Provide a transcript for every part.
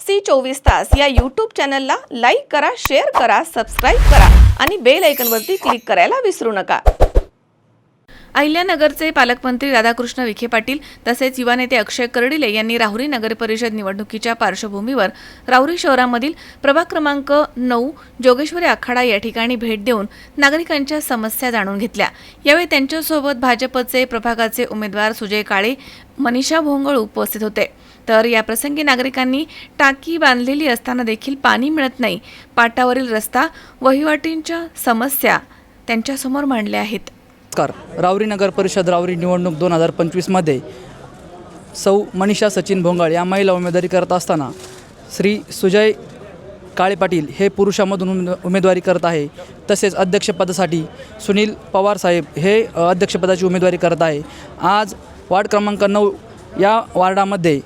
C चोवीस तास या यूट्यूब चॅनलला लाईक करा शेअर करा सबस्क्राईब करा आणि बेल ऐकनवरती क्लिक करायला विसरू नका. अहिल्यानगरचे पालकमंत्री राधाकृष्ण विखे पाटील तसेच युवा नेते अक्षय कर्डिले यांनी राहुरी नगर परिषद निवडणुकीच्या पार्श्वभूमीवर राहुरी शहरामधील प्रभाग क्रमांक नऊ जोगेश्वरी आखाडा या ठिकाणी भेट देऊन नागरिकांच्या समस्या जाणून घेतल्या. यावेळी त्यांच्यासोबत भाजपचे प्रभागाचे उमेदवार सुजय काळे मनीषा भोंगळ उपस्थित होते. तर या प्रसंगी नागरिकांनी टाकी बांधलेली असताना देखील पाणी मिळत नाही. पाटावरील रस्ता वहिवाटींच्या समस्या त्यांच्यासमोर मांडल्या आहेत. नमस्कार. रावरी नगर परिषद रावरी निवडणूक दोन हजार पंचवीसमध्ये सौ मनीषा सचिन भोंगाळ या महिला उमेदवारी करत असताना श्री सुजय काळे पाटील हे पुरुषामधून उमेदवारी करत आहे. तसेच अध्यक्षपदासाठी सुनील पवार साहेब हे अध्यक्षपदाची उमेदवारी करत आहे. आज वार्ड क्रमांक नऊ या वार्डामध्ये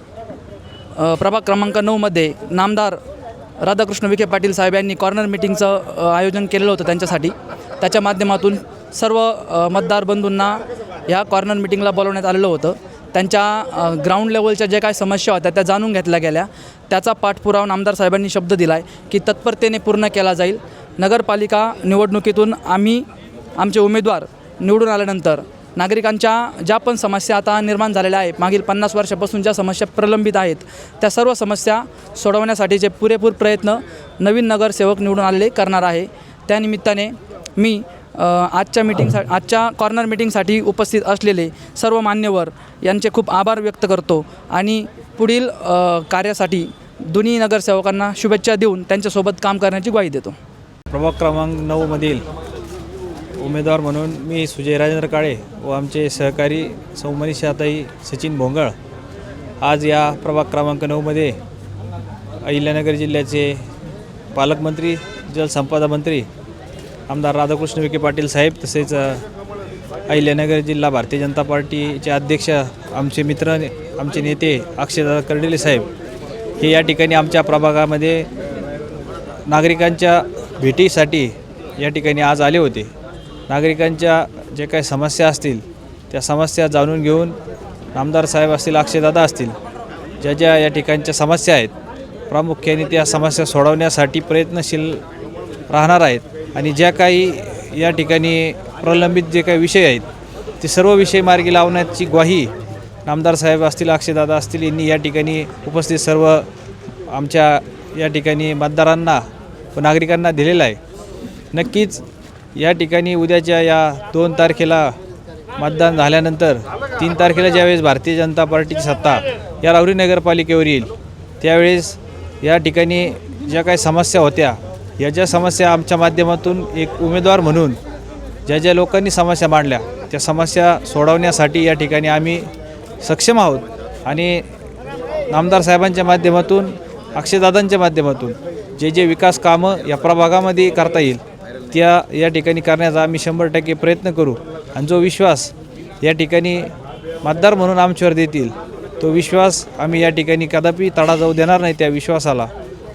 प्रभाग क्रमांक नऊमध्ये नामदार राधाकृष्ण विखे पाटील साहेब यांनी कॉर्नर मिटिंगचं आयोजन केलेलं होतं त्यांच्यासाठी. त्याच्या माध्यमातून सर्व मतदार बंधूंना ह्या कॉर्नर मिटिंगला बोलवण्यात आलेलं होतं. त्यांच्या ग्राउंड लेवलच्या जे काय समस्या होत्या त्या जाणून घेतल्या गेल्या. त्याचा पाठपुरावा नामदार साहेबांनी शब्द दिला आहे की तत्परतेने पूर्ण केला जाईल. नगरपालिका निवडणुकीतून आम्ही आमचे उमेदवार निवडून आल्यानंतर नागरिकांच्या ज्या पण समस्या आता निर्माण झालेल्या आहेत मागील पन्नास वर्षापासून ज्या समस्या प्रलंबित आहेत त्या सर्व समस्या सोडवण्यासाठीचे पुरेपूर प्रयत्न नवीन नगरसेवक निवडून आलेले करणार आहे. त्यानिमित्ताने मी आजच्या मीटिंगसा आजच्या कॉर्नर मिटिंगसाठी उपस्थित असलेले सर्व मान्यवर यांचे खूप आभार व्यक्त करतो आणि पुढील कार्यासाठी दोन्ही नगरसेवकांना शुभेच्छा देऊन त्यांच्यासोबत काम करण्याची ग्वाही देतो. प्रभाग क्रमांक नऊमधील उमेदवार म्हणून मी सुजय राजेंद्र काळे व आमचे सहकारी सौमनीषाताई सचिन भोंगळ आज या प्रभाग क्रमांक नऊमध्ये अहिल्यानगर जिल्ह्याचे पालकमंत्री जलसंपदा मंत्री आमदार राधाकृष्ण विखे पाटील साहेब तसेच अहिल्यानगर जिल्हा भारतीय जनता पार्टीचे अध्यक्ष आमचे मित्र आमचे नेते अक्षयदादा कर्डिले साहेब हे या ठिकाणी आमच्या प्रभागामध्ये नागरिकांच्या भेटीसाठी या ठिकाणी आज आले होते. नागरिकांच्या जे काही समस्या असतील त्या समस्या जाणून घेऊन नामदार साहेब असतील अक्षयदादा असतील ज्या ज्या या ठिकाणच्या समस्या आहेत प्रामुख्याने त्या समस्या सोडवण्यासाठी प्रयत्नशील राहणार आहेत आणि ज्या काही या ठिकाणी प्रलंबित जे काही विषय आहेत ते सर्व विषय मार्गी लावण्याची ग्वाही नामदार साहेब असतील अक्षयदादा असतील यांनी या ठिकाणी उपस्थित सर्व आमच्या या ठिकाणी मतदारांना व नागरिकांना दिलेला आहे. नक्कीच या ठिकाणी उद्याच्या या दोन तारखेला मतदान झाल्यानंतर तीन तारखेला ज्यावेळेस भारतीय जनता पार्टीची सत्ता या राहुरी नगरपालिकेवर येईल त्यावेळेस या ठिकाणी ज्या काही समस्या होत्या या ज्या समस्या आमच्या माध्यमातून एक उमेदवार म्हणून ज्या ज्या लोकांनी समस्या मांडल्या त्या समस्या सोडवण्यासाठी या ठिकाणी आम्ही सक्षम आहोत. आणि नामदार साहेबांच्या माध्यमातून अक्षयदादांच्या माध्यमातून जे जे विकास कामं या प्रभागामध्ये करता येईल त्या या ठिकाणी करण्याचा आम्ही शंभर टक्के प्रयत्न करू. आणि जो विश्वास या ठिकाणी मतदार म्हणून आमच्यावर देतील तो विश्वास आम्ही या ठिकाणी कदापि तडा जाऊ देणार नाही त्या विश्वासाला.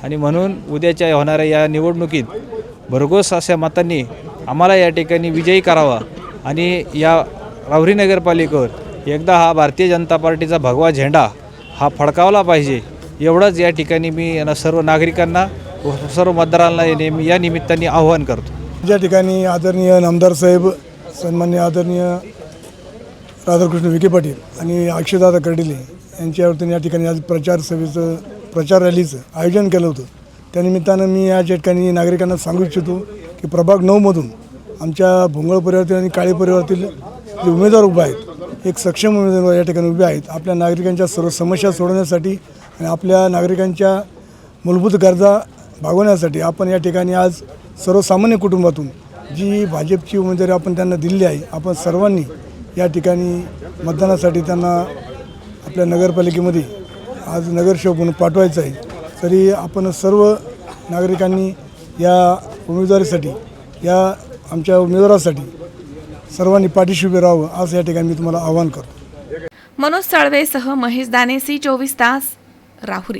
आणि म्हणून उद्याच्या होणाऱ्या या निवडणुकीत भरघोस अशा मतांनी आम्हाला या ठिकाणी विजयी करावा. आणि या राहुरी नगरपालिकेवर एकदा हा भारतीय जनता पार्टीचा भगवा झेंडा हा फडकावला पाहिजे. एवढंच या ठिकाणी मी सर्व नागरिकांना व सर्व मतदारांना या या निमित्ताने आव्हान करतो. ज्या ठिकाणी आदरणीय नामदार साहेब सन्मान्य आदरणीय राधाकृष्ण विखे पाटील आणि अक्षयदादा कर्डिले यांच्या वतीने या ठिकाणी आज प्रचार सभेचं प्रचार रॅलीचं आयोजन केलं होतं. त्यानिमित्तानं मी या ठिकाणी नागरिकांना सांगू इच्छितो की प्रभाग नऊमधून आमच्या भोंगळ परिवारातील आणि काळे परिवारातील जे उमेदवार उभे आहेत एक सक्षम उमेदवार या ठिकाणी उभे आहेत आपल्या नागरिकांच्या सर्व समस्या सोडवण्यासाठी आणि आपल्या नागरिकांच्या मूलभूत गरजा भागवण्यासाठी आपण या ठिकाणी आज सर्वसामान्य कुटुंबातून जी भाजपची उमेदवारी आपण त्यांना दिलेली आहे आपण सर्वांनी या ठिकाणी मतदानासाठी त्यांना आपल्या नगरपालिकेमध्ये आज नगरसेवक म्हणून पाठवायचं आहे. तरी आपण सर्व नागरिकांनी या उमेदवारीसाठी या आमच्या उमेदवारासाठी सर्वांनी पाठीशी उभे राहावं असं या ठिकाणी मी तुम्हाला आवाहन करतो. मनोज साळवेसह महेश दाने सी चोवीस तास राहुरी.